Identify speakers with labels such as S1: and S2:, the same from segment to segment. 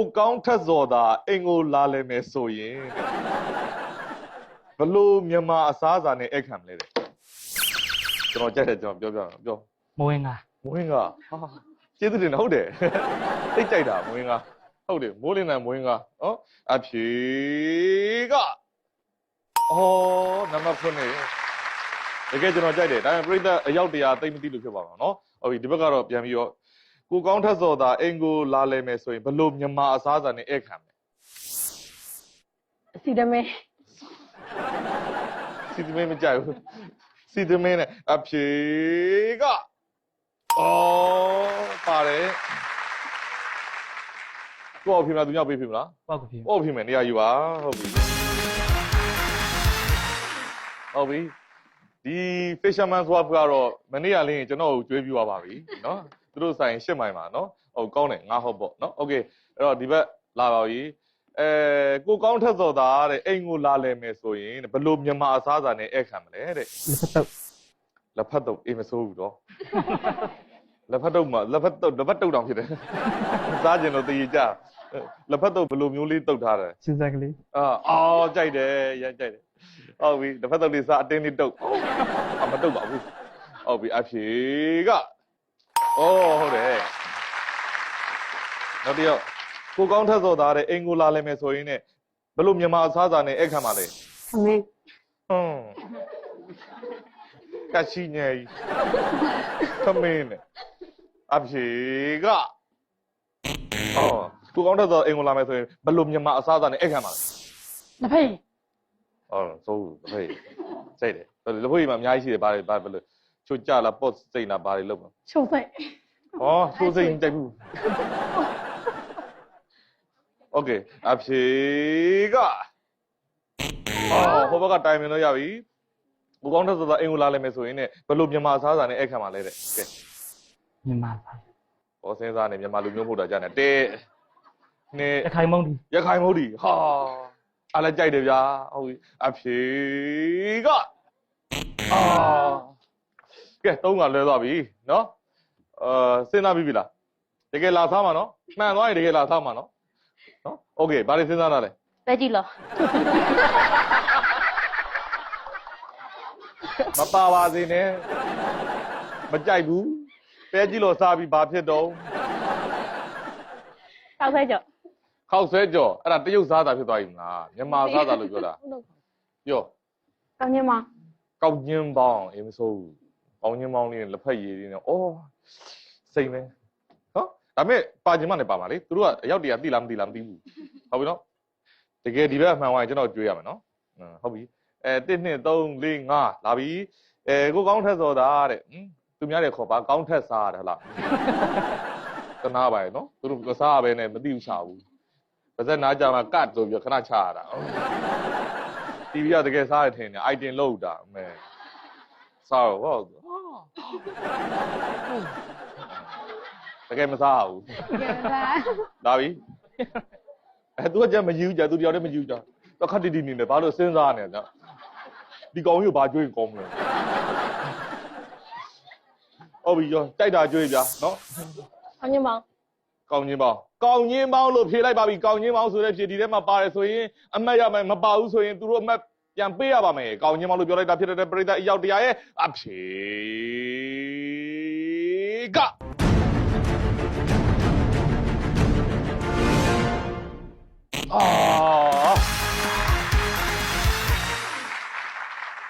S1: ကိုကောင်းထက်စော်သာအိမ်ကိုလာလဲမယ်ဆိုရင်ဘလို့မြန်မာအစားအစာနဲ့အဲ့ခံမလဲတဲ့ကျွန်တော်ကြက်တယ်ကျွန်တော်ပြောပြပြော
S2: မဝင်က
S1: မဝင်းကဟာကျေးဇူးတင်တယ်ဟုတ်တယ်သိကြိုက်တာမဝင်းကဟုတ်တယ်မိုးလင်းတဲ့မဝင်းကနော်အဖြေကအော်နံပါတ်9တကယ်ကျွန်တော်ကြိုက်တယ်ဒါပေမဲ့ပြိဿအယောက်တရားသိမ့်မသိလို့ဖြစ်ပါမှာနော်ဟုတ်ပြီဒီဘက်ကတော့ပြန်ပြီးတော့ ကိုကောင်းထက်စော်သာအိမ်ကိုလာလဲမယ်ဆိုရင်ဘလို့မြန်မာအစားအစာနဲ့အဲ့ခံမလဲ
S3: စီတမဲ
S1: စီသမင်းမကြိုက်ဘူးစီသမင်းနဲ့အဖြေကအော်ပါတယ်ကိုယ့်အဖေမလားသူညောက်ပေးဖေမလား
S2: ပောက်ကဖြစ်
S1: ကိုယ့်အဖေမယ်နေရာယူပါဟုတ်ပြီဟုတ်ပြီဒီ fisherman swap ကတော့မနေ့ကလေးရင်ကျွန်တော်ကိုကြွေးပြသွားပါပြီเนาะသူ တို့ဆိုင်ရှစ်မိုင်ပါเนาะဟုတ်ကောင်းတယ်ငါဟုတ်ပေါ့เนาะโอเคအဲ့တော့ဒီဘက်လာပါပြီအဲကိုကောင်းထက်စော်သားတဲ့အိမ်ကိုလာလဲမယ်ဆိုရင်ဘယ်လို့မြန်မာအစားအစာနဲ့အဲ့ခံမလဲတဲ့
S2: လက်ဖက်တော့
S1: လက်ဖက်တုပ်အေးမစိုးဘူးတော့လက်ဖက်တုပ်မှာလက်ဖက်တုပ်လက်ဖက်တုပ်တောင်ဖြစ်တယ်စားကျင်တော့တည်ကြလက်ဖက်တုပ်ဘယ်လိုမျိုးလေးတုပ်ထားတယ်
S2: စဉ်းစားကလေး
S1: အာအော်ကြိုက်တယ်ရမ်းကြိုက်တယ်ဟုတ်ပြီလက်ဖက်တုပ်လေးစားအတင်းလေးတုပ်အမတုပ်ပါဘူးဟုတ်ပြီအဖြေက အော်ဟုတ်တယ်နောက်တစ်ယောက်ကိုကောင်းထက်စော်သားတဲ့အိမ်ကိုလာလဲမယ်ဆိုရင်ねဘယ်လိုမြန်မာအစားအစာနဲ့အဲ့ခံပါလဲ
S3: သမင်း
S1: ဟွန်းကရှိနေကြီးသမင်းနဲ့အဖြေကအော်ကိုကောင်းတဲ့တော့အိမ်ကိုလာမယ်ဆိုရင်ဘယ်လိုမြန်မာအစားအစာနဲ့အိတ်ခံပါလဲ
S3: လက်ဖေး
S1: အော်စိုးဘူးတဖေးစိတ်တယ်လဖွေးမှာအများကြီးရှိတယ်ဘာတွေဘာဘယ်လို ချိုကြလားပေါ့စိတ်လားဘာတွေလုပ်ပါ
S3: ချုပ်စိတ်
S1: ဩချိုစိတ်မကြိုက်ဘူး Okay အဖြေကအော်ဟိုဘက်ကတိုင်ပင်လို့ရပြီဘူကောင်းထက်ဆိုတာအိမ်ကိုလာလဲမယ်ဆိုရင်ねဘယ်လိုမြန်မာအစားအစာနဲ့အဲ့ခံမှာလဲတဲ့ကဲ
S2: မြန်မာသား
S1: ဩစင်းစားနဲ့မြန်မာလူမျိုးဖို့တာကြာနေတဲနဲ့
S2: တခိုင်မုံဒီ
S1: ရခိုင်မဟုတ်ဒီဟာအားလည်းကြိုက်တယ်ဗျာဟုတ်ပြီအဖြေကအော် ကဲသုံးကလဲသွားပြီနော်အာစဉ်းစားပြီးပြီလားတကယ်လာသားမှာနော်မှန်သွားရင်တကယ်လာသားမှာနော်နော်โอเคဘာတွေစဉ်းစားတာလဲ
S3: ပဲကြည့်လော
S1: မပါပါစေနဲ့မကြိုက်ဘူးပဲကြည့်လို့စားပြီးဘာဖြစ်တော့
S3: တောက်ဆဲကြော့
S1: ခောက်ဆွဲကြော်အဲ့ဒါတရုတ်စားတာဖြစ်သွားပြီမလားမြန်မာစားတာလို့ပြောတာပြော
S3: ကောင်းညမ
S1: ကောက်ညင်းပေါင်းအေးမဆိုးဘူး ကောက်ညင်းပေါင်းလေးနဲ့လက်ဖက်ရည်လေးနဲ့အော်စိတ်မဲနော်ဒါပေမဲ့ပါကျင်မနဲ့ပါပါလေသူတို့ကအရောက်တရတိလားမသိလားမသိဘူးဟုတ်ပြီနော်တကယ်ဒီဘက်အမှန်ဝိုင်းကျွန်တော်ကြွေးရမယ်နော်ဟုတ်ပြီအဲ1 2 3 4 5လာပြီအဲကိုကောင်းထက်စော်တာတဲ့ဟင်သူများတွေခေါ်ပါကောင်းထက်စားရတယ်ဟလားတနာပါရဲ့နော်သူတို့ကစားရပဲနဲ့မသိဘူးချဘူးပါဇက်နားကြမှာကတ်ဆိုပြီးခဏချရတာဟုတ် TV ကတကယ်စားရထင်တယ် item လောက်တာအမဲစားတော့ဟု တ်တကယ်မစားဘူး
S3: ကဲပါ
S1: လာပြီအဲသူကကြက်မယူကြသူတယောက်တည်းမယူကြတော့ခက်တီတီနေတယ်ဘာလို့စဉ်းစားနေလဲဒီကောင်ကြီးကိုဘာကြွေးကောင်းမလဲဟုတ်ပြီရောတိုက်တာကြွေးပြနော်
S3: ကောင်းညမ
S1: ကောင်းချင်းပေါင်းကောင်းချင်းပေါင်းလို့ဖြေလိုက်ပါပြီကောင်းချင်းပေါင်းဆိုတဲ့ဖြေဒီထဲမှာပါတယ်ဆိုရင်အမတ်ရမယ်မပါဘူးဆိုရင်သူတို့အမတ် ပြန်ပေးရပါမယ်ကောင်းချင်းပေါင်းလို့ပြောလိုက်တာဖြစ်တဲ့ပရိသတ်အရောက်တရားရဲ့အဖြေကအာ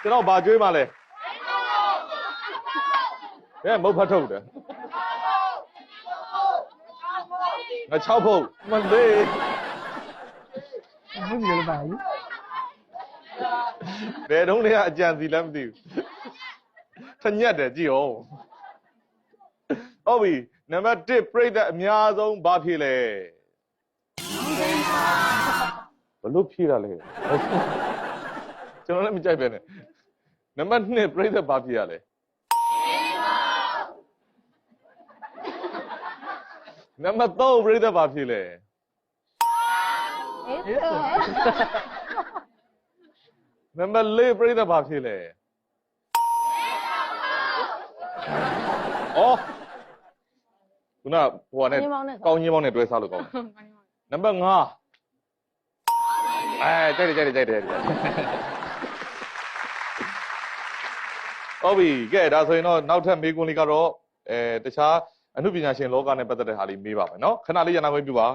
S1: ကျွန်တော်ဘာကြွေးမှလဲဘယ်မဟုတ်ဖတ်ထုတ်တယ်ငါ6ဖုတ်မလေး
S2: မင်းရလည်းပါယူ
S1: ဘယ်တုန်းတည်းကအကြံစီလည်းမသိဘူးထညက်တယ်ကြည့်အောင်ဟုတ်ပြီနံပါတ်1ပြိတ္တအများဆုံးဘာဖြစ်လဲဘလို့ဖြေတာလဲကျွန်တော်လည်းမကြိုက်ပဲနဲ့နံပါတ်2ပြိတ္တဘာဖြစ်ရလဲနံပါတ်3ပြိတ္တဘာဖြစ်လဲ
S3: အေးဆို
S1: နံပါတ်4ပြိတ္တဘာဖြစ်လဲဩခုနဟိုကနဲ့
S3: ညမောင်းနဲ့
S1: ကောင်းချင်းပေါင်းနဲ့တွဲစားလို့ကောင်းတယ်နံပါတ်5အဲကြိုက်တယ်ကြိုက်တယ်ကြိုက်တယ်ကြိုက်တယ်ဟုတ်ပြီကဲဒါဆိုရင်တော့နောက်ထပ်မေးခွန်းလေးကတော့အဲတခြားအမှုပညာရှင်လောကနဲ့ပတ်သက်တဲ့ဟာလေးမေးပါမယ်နော်ခဏလေးရနာခွင့်ပြုပါ